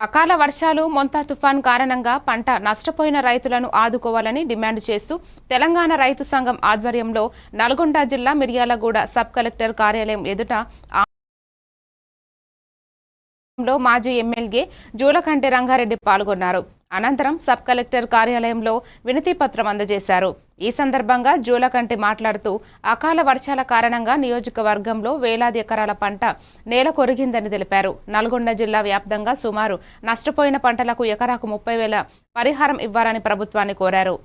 అకాల వర్షాలు మొంతా తుఫాన్ కారణంగా పంట నష్టపోయిన రైతులను ఆదుకోవాలని డిమాండ్ చేస్తూ తెలంగాణ రైతు సంఘం ఆధ్వర్యంలో నల్గొండ జిల్లా మిర్యాలగూడ సబ్ కలెక్టర్ కార్యాలయం ఎదుట లో మాజీ ఎమ్మెల్యే జూలకంటి రంగారెడ్డి పాల్గొన్నారు. అనంతరం సబ్ కలెక్టర్ కార్యాలయంలో వినతిపత్రం అందజేశారు. ఈ సందర్భంగా జూలకంటి మాట్లాడుతూ అకాల వర్షాల కారణంగా నియోజకవర్గంలో వేలాది ఎకరాల పంట నేల కొరిగిందని తెలిపారు. నల్గొండ జిల్లా వ్యాప్తంగా సుమారు నష్టపోయిన పంటలకు ఎకరాకు ముప్పై వేల పరిహారం ఇవ్వాలని ప్రభుత్వాన్ని కోరారు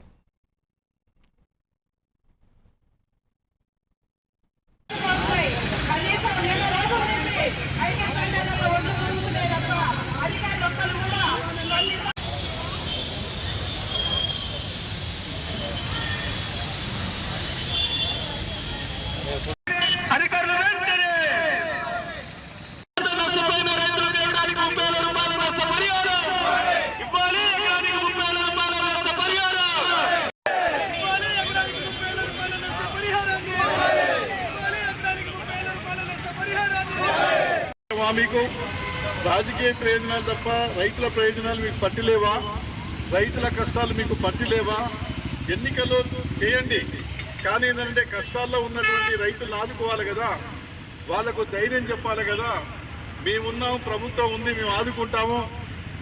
అధికారులు వెంటనే నష్టపోయిన రైతులకు ఎకరానికి ముప్పై వేల రూపాయల నష్ట పరిహారం ఇవ్వాలి ఎకరానికి ముప్పై వేల రూపాయల నష్ట పరిహారం ఇవ్వాలి ఎకరానికి ముప్పై వేల రూపాయల నష్ట పరిహారాన్ని ఇవ్వాలి ఎకరానికి ముప్పై వేల రూపాయల నష్ట పరిహారాన్ని మీకు? రాజకీయ ప్రయోజనాలు తప్ప రైతుల ప్రయోజనాలు మీకు పట్టిలేవా రైతుల కష్టాలు మీకు పట్టిలేవా ఎన్నికలు చేయండి. కానీ ఏంటంటే కష్టాల్లో ఉన్నటువంటి రైతులు ఆదుకోవాలి కదా. వాళ్ళకు ధైర్యం చెప్పాలి కదా. మేమున్నాం ప్రభుత్వం ఉంది మేము ఆదుకుంటాము.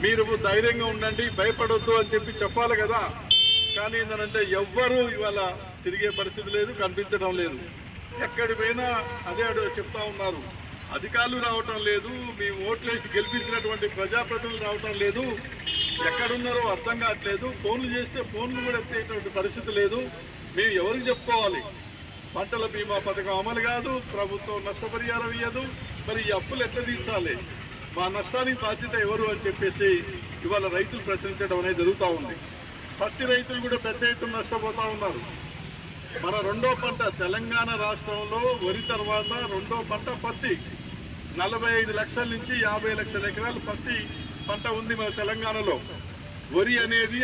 మీరు ధైర్యంగా ఉండండి భయపడొద్దు అని చెప్పి చెప్పాలి కదా. కానీ ఏంటంటే ఎవ్వరూ ఇవాళ తిరిగే పరిస్థితి లేదు కనిపించడం లేదు. ఎక్కడి పోయినా అదే చెప్తా ఉన్నారు. అధికారులు రావటం లేదు మేము ఓట్లేసి గెలిపించినటువంటి ప్రజాప్రతినిధులు రావటం లేదు ఎక్కడున్నారో అర్థం కావట్లేదు ఫోన్లు చేస్తే ఫోన్లు కూడా ఎత్తేటువంటి పరిస్థితి లేదు మేము ఎవరికి చెప్పుకోవాలి? పంటల బీమా పథకం అమలు కాదు ప్రభుత్వం నష్టపరిహారం ఇవ్వదు మరి ఈ అప్పులు ఎట్లా తీర్చాలి? మా నష్టానికి బాధ్యత ఎవరు అని చెప్పేసి ఇవాళ రైతులు ప్రశ్నించడం అనేది జరుగుతూ ఉంది. పత్తి రైతులు కూడా పెద్ద ఎత్తున నష్టపోతూ ఉన్నారు. మన రెండో పంట తెలంగాణ రాష్ట్రంలో వరి తర్వాత రెండో పంట పత్తి. నలభై ఐదు లక్షల నుంచి యాభై లక్షల ఎకరాలు పత్తి పంట ఉంది మన తెలంగాణలో. వరి అనేది